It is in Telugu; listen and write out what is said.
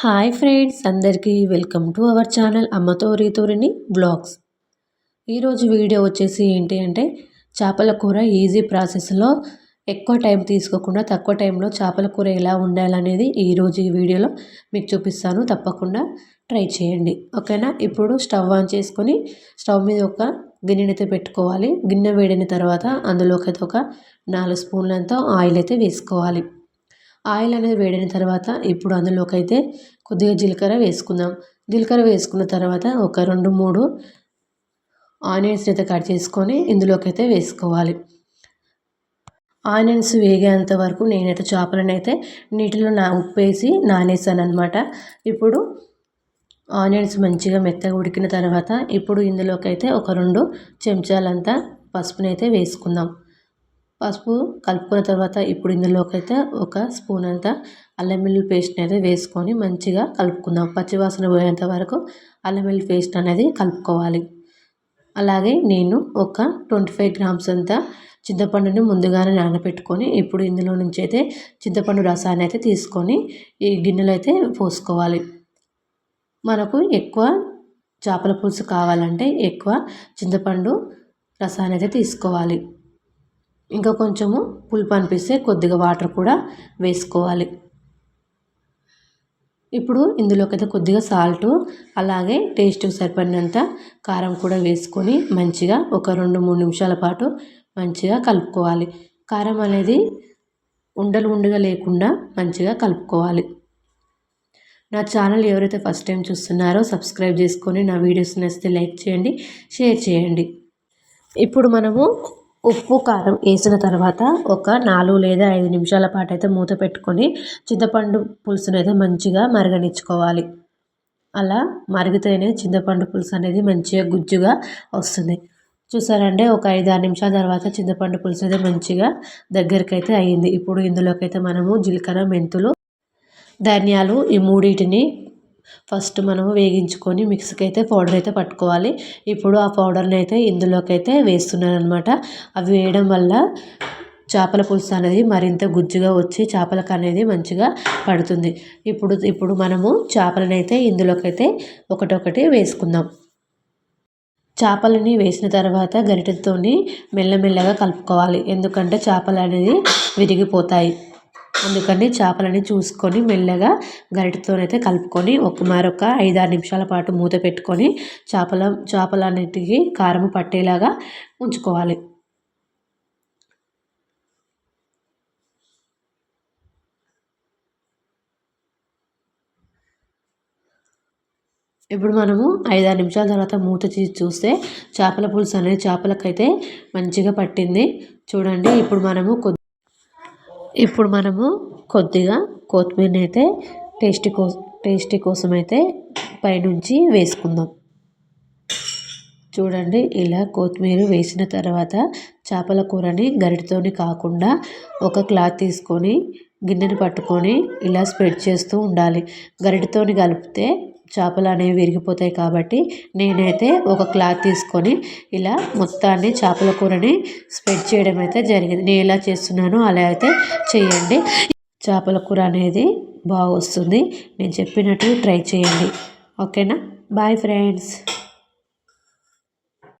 హాయ్ ఫ్రెండ్స్ అందరికీ వెల్కమ్ టు అవర్ ఛానల్ అమ్మతో తోరిని బ్లాగ్స్. ఈరోజు వీడియో వచ్చేసి ఏంటి అంటే చేపల కూర ఈజీ ప్రాసెస్లో ఎక్కువ టైం తీసుకోకుండా తక్కువ టైంలో చేపల కూర ఎలా ఉండాలనేది ఈరోజు ఈ వీడియోలో మీకు చూపిస్తాను. తప్పకుండా ట్రై చేయండి. ఓకేనా? ఇప్పుడు స్టవ్ ఆన్ చేసుకొని స్టవ్ మీద ఒక గిన్నెనైతే పెట్టుకోవాలి. గిన్నె వేడిన తర్వాత అందులోకి అయితే ఒక నాలుగు స్పూన్లంతా ఆయిల్ అయితే వేసుకోవాలి. ఆయిల్ అనేది వేడిన తర్వాత ఇప్పుడు అందులోకి అయితే కొద్దిగా జీలకర్ర వేసుకుందాం. జీలకర్ర వేసుకున్న తర్వాత ఒక రెండు మూడు ఆనియన్స్ అయితే కట్ చేసుకొని ఇందులోకి అయితే వేసుకోవాలి. ఆనియన్స్ వేగేంత వరకు నేనైతే చేపలను అయితే నీటిలో నా ఉప్పు వేసి నానేసాను అనమాట ఇప్పుడు ఆనియన్స్ మంచిగా మెత్తగా ఉడికిన తర్వాత ఇప్పుడు ఇందులోకి అయితే ఒక రెండు చెంచాలంతా పసుపునైతే వేసుకుందాం. పసుపు కలుపుకున్న తర్వాత ఇప్పుడు ఇందులోకి అయితే ఒక స్పూన్ అంతా అల్లం వెల్లుల్లి పేస్ట్ని అయితే వేసుకొని మంచిగా కలుపుకుందాం. పచ్చివాసన పోయేంత వరకు అల్లం వెల్లుల్లి పేస్ట్ అనేది కలుపుకోవాలి. అలాగే నేను ఒక ట్వంటీ ఫైవ్ గ్రామ్స్ అంతా చింతపండుని ముందుగానే నానబెట్టుకొని ఇప్పుడు ఇందులో నుంచి అయితే చింతపండు రసాన్ని అయితే తీసుకొని ఈ గిన్నెలో అయితే పోసుకోవాలి. మనకు ఎక్కువ చేపల పులుసు కావాలంటే ఎక్కువ చింతపండు రసాన్ని అయితే తీసుకోవాలి. ఇంకా కొంచెము పులుపు అనిపిస్తే కొద్దిగా వాటర్ కూడా వేసుకోవాలి. ఇప్పుడు ఇందులోకి అయితే కొద్దిగా సాల్ట్ అలాగే టేస్ట్ సరిపడినంత కారం కూడా వేసుకొని మంచిగా ఒక రెండు మూడు నిమిషాల పాటు మంచిగా కలుపుకోవాలి. కారం అనేది ఉండలు ఉండగా లేకుండా మంచిగా కలుపుకోవాలి. నా ఛానల్ ఎవరైతే ఫస్ట్ టైం చూస్తున్నారో సబ్స్క్రైబ్ చేసుకొని నా వీడియోస్ నచ్చితే లైక్ చేయండి షేర్ చేయండి. ఇప్పుడు మనము ఉప్పు కారం వేసిన తర్వాత ఒక నాలుగు లేదా ఐదు నిమిషాల పాటు అయితే మూత పెట్టుకొని చింతపండు పులుసును అయితే మంచిగా మరగనిచ్చుకోవాలి. అలా మరిగితేనే చింతపండు పులుసు అనేది మంచిగా గుజ్జుగా వస్తుంది. చూసారంటే ఒక ఐదు ఆరు నిమిషాల తర్వాత చింతపండు పులుసు అయితే మంచిగా దగ్గరికి అయితే అయ్యింది. ఇప్పుడు ఇందులోకి అయితే మనము జీలకర్ర మెంతులు ధనియాలు ఈ మూడింటిని ఫస్ట్ మనము వేగించుకొని మిక్సీకి అయితే పౌడర్ అయితే పట్టుకోవాలి. ఇప్పుడు ఆ పౌడర్ని అయితే ఇందులోకి అయితే వేస్తున్నాను అనమాట అవి వేయడం వల్ల చేపల పులుసు అనేది మరింత గుజ్జుగా వచ్చి చేపలకు అనేది మంచిగా పడుతుంది. ఇప్పుడు ఇప్పుడు మనము చేపలని అయితే ఇందులోకి అయితే ఒకటొకటి వేసుకుందాం. చేపలని వేసిన తర్వాత గరిటెతో మెల్లమెల్లగా కలుపుకోవాలి. ఎందుకంటే చేపలు అనేది విరిగిపోతాయి. అందుకని చేపలని చూసుకొని మెల్లగా గరిటతోనైతే కలుపుకొని ఒక మరొక ఐదారు నిమిషాల పాటు మూత పెట్టుకొని చేపల చేపలన్నిటికీ కారం పట్టేలాగా ఉంచుకోవాలి. ఇప్పుడు మనము ఐదారు నిమిషాల తర్వాత మూత తీసి చూస్తే చేపల పులుసు అనేది చేపలకైతే మంచిగా పట్టింది. చూడండి ఇప్పుడు మనము ఇప్పుడు మనము కొద్దిగా కొత్తిమీరని అయితే టేస్టీ కో టేస్టీ కోసం అయితే పైనుంచి వేసుకుందాం. చూడండి ఇలా కొత్తిమీర వేసిన తర్వాత చేపల కూరని గరిటతోని కాకుండా ఒక క్లాత్ తీసుకొని గిన్నెని పట్టుకొని ఇలా స్ప్రెడ్ చేస్తూ ఉండాలి. గరిటతోని కలిపితే చేపలు అనేవి విరిగిపోతాయి కాబట్టి నేనైతే ఒక క్లాత్ తీసుకొని ఇలా మొత్తాన్ని చేపల కూరని స్ప్రెడ్ చేయడం అయితే జరిగింది. నేను ఎలా చేస్తున్నానో అలా అయితే చేయండి. చేపల కూర అనేది బాగా వస్తుంది నేను చెప్పినట్టు ట్రై చేయండి. ఓకేనా? Bye friends.